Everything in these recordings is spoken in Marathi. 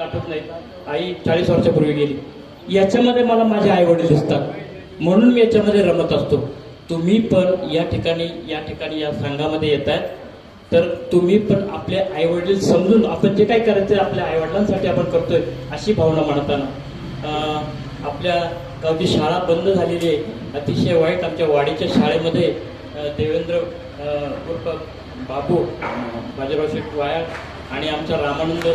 आठवत नाही. आई चाळीस वर्षापूर्वी गेली. याच्यामध्ये मला माझे आई वडील दिसतात. म्हणून मी याच्यामध्ये रमत असतो. तुम्ही पण या ठिकाणी या ठिकाणी या संघामध्ये येत आहेत. तर तुम्ही पण आपले आई वडील समजून आपण जे काही करायचं आहे आपल्या आई वडिलांसाठी आपण करतोय अशी भावना मांडताना. आपल्या गावची शाळा बंद झालेली आहे. अतिशय वाईट आमच्या वाडीच्या शाळेमध्ये देवेंद्र उर्फ बाबू बाजीराव शेठ वाया आणि आमचा रामानंद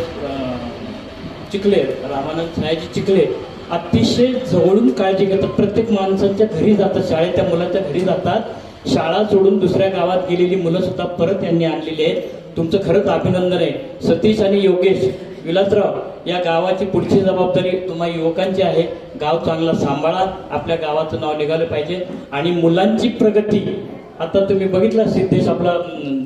चिखले रामानंद सायाजी चिखले अतिशय जवळून काळजी घेतात. प्रत्येक माणसांच्या घरी जातात शाळेत त्या मुलाच्या घरी जातात. शाळा सोडून दुसऱ्या गावात गेलेली मुलं सुद्धा परत यांनी आणलेली आहेत. तुमचं खरंच अभिनंदन आहे. सतीश आणि योगेश विलासराव या गावाची पुढची जबाबदारी तुम्हा युवकांची आहे. गाव चांगला सांभाळा. आपल्या गावाचं नाव निघालं पाहिजे. आणि मुलांची प्रगती आता तुम्ही बघितला सिद्धेश आपला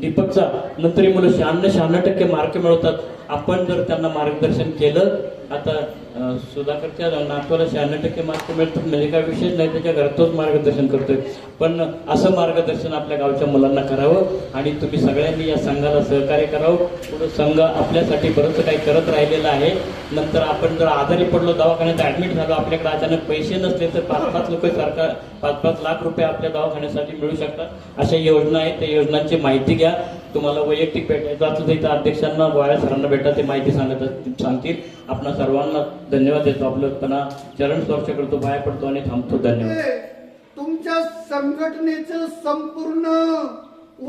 दीपकचा. नंतर ही मुलं शहाण्णव शहाण्णव टक्के मार्क मिळवतात. आपण जर त्यांना मार्गदर्शन केलं आता सुधाकरच्या नातवाला शहाण्णव टक्के मार्क मिळतात. म्हणजे काय विशेष नाही त्याच्या घरात तोच मार्गदर्शन करतोय. पण असं मार्गदर्शन आपल्या गावच्या मुलांना करावं आणि तुम्ही सगळ्यांनी या संघाला सहकार्य करावं. पुढं संघ आपल्यासाठी बरंच काही करत राहिलेलं आहे. नंतर आपण जर आजारी पडलो दवाखान्यात ऍडमिट झालो आपल्याकडे अचानक पैसे नसले तर पाच पाच रुपये सरकार पाच पाच लाख रुपये आपल्या दवाखान्यासाठी मिळू शकतात. अशा योजना आहेत. त्या योजनांची माहिती घ्या. तुम्हाला वैयक्तिक भेटायचं असलं तर इथं अध्यक्षांना गोळ्या सरांना भेटा ते माहिती सांगत सांगतील. आपण सर्वांना धन्यवाद देतो. आपलं त्यांना चरण स्पर्श करतो बाहेर पडतो आणि थांबतो. धन्यवाद. तुमच्या संघटनेचं संपूर्ण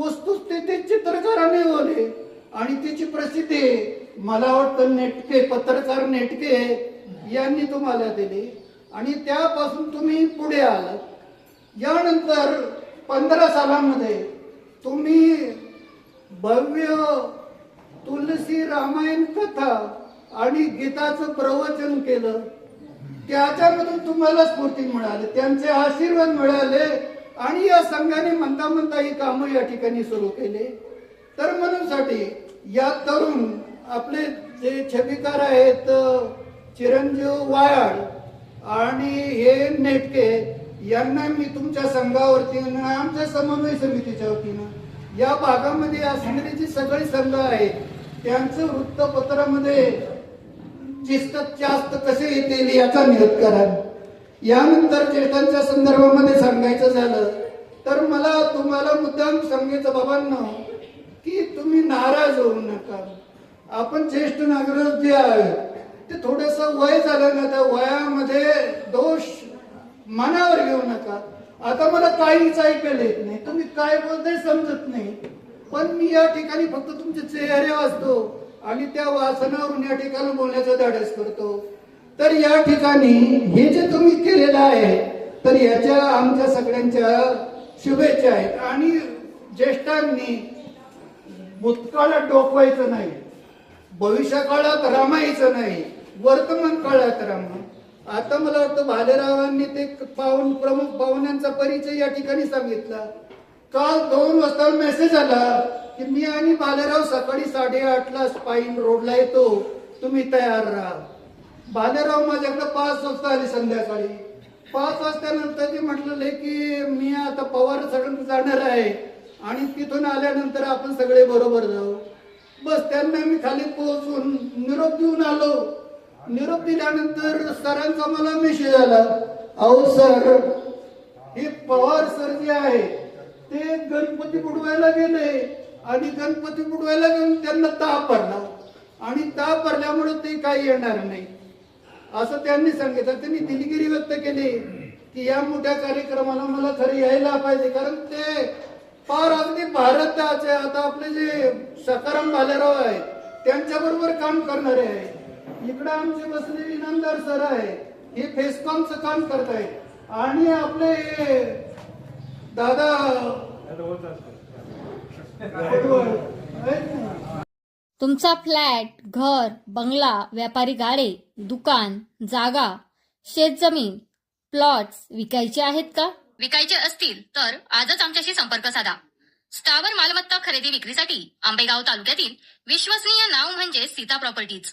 वस्तुस्थिती चित्रकाराने होले आणि तिची प्रसिद्धी मला वाटतं नेटके पत्रकार नेटके यांनी तुम्हाला दिली. आणि त्यापासून तुम्ही पुढे आलात. यानंतर पंधरा सालामध्ये तुम्ही भव्य तुलसी रामायण कथा आणि गीताचं प्रवचन केलं. त्याच्यामधून तुम्हाला स्फूर्ती मिळाली त्यांचे आशीर्वाद मिळाले आणि या संघाने म्हणता म्हणता ही कामं या ठिकाणी सुरू केले. तर म्हणूनसाठी या तरुण आपले जे छबिकार आहेत चिरंजीव वायाड आणि हे नेटके यांना मी तुमच्या संघावरती आमच्या समन्वय समितीच्या वतीनं या भागामध्ये या संघटनेची सगळी संघ आहे. त्यांचं वृत्तपत्रामध्ये जास्त जास्त कसे येतील याचा निरोध करा. यानंतर ज्येष्ठांच्या संदर्भामध्ये सांगायचं झालं तर मला तुम्हाला मुद्दाम सांगायचं बाबांना की तुम्ही नाराज होऊ नका. आपण ज्येष्ठ नागरिक जे आहे ते थोडस वय झालं ना त्या वयामध्ये दोष मनावर घेऊ नका. आता मला काहीच ऐकायला येत नाही तुम्ही काय बोलताय समजत नाही. पण मी या ठिकाणी फक्त तुमचे चेहरे वाचतो आणि त्या वाचनावरून या ठिकाणी बोलण्याचा धाडस करतो. तर या ठिकाणी हे जे तुम्ही केलेलं आहे तर याच्या आमच्या सगळ्यांच्या शुभेच्छा आहेत. आणि ज्येष्ठांनी भूतकाळात डोकवायचं नाही भविष्य काळात रमायचं नाही वर्तमान काळात रमा आता मला वाटतं भालेरावांनी ते पाहुण प्रमुख पाहुण्यांचा परिचय या ठिकाणी सांगितला. काल दोन वाजता मेसेज आला की मी आणि भालेराव सकाळी साडेआठला स्पाईन रोडला येतो. तुम्ही तयार राहा. भालेराव माझ्याकडे पाच वाजता आले संध्याकाळी. पाच वाजतानंतर ते म्हटलेले की मी आता पवार सडन जाणार आहे. आणि तिथून आल्यानंतर आपण सगळे बरोबर जाऊ. बस त्यांना मी खाली पोहोचून निरोप देऊन आलो. निरोप दिल्यानंतर सरांचा मला मेसेज आला. अहो सर हे पवार सर जे आहे ते गणपती बुडवायला गेले आणि गणपती बुडवायला गेले त्यांना ताप पडला. आणि ताप पडल्यामुळे ते काही येणार नाही. असं त्यांनी सांगितलं. त्यांनी दिलगिरी व्यक्त केली की या मोठ्या कार्यक्रमाला मला खरं यायला पाहिजे कारण ते फार अगदी भारताचे आता आपले जे सकाराम भालेराव आहे त्यांच्याबरोबर काम करणारे आहे इकडे आमचे बसलेले इनामदार सर आहे हे फेसकॉमचं काम करत आहेत आणि आपले दादा? तुमचा फ्लॅट घर बंगला व्यापारी गाडे दुकान जागा शेतजमीन प्लॉट्स विकायचे आहेत का? विकायचे असतील तर आजच आमच्याशी संपर्क साधा. स्थावर मालमत्ता खरेदी विक्रीसाठी आंबेगाव तालुक्यातील विश्वसनीय नाव म्हणजे सीता प्रॉपर्टीज.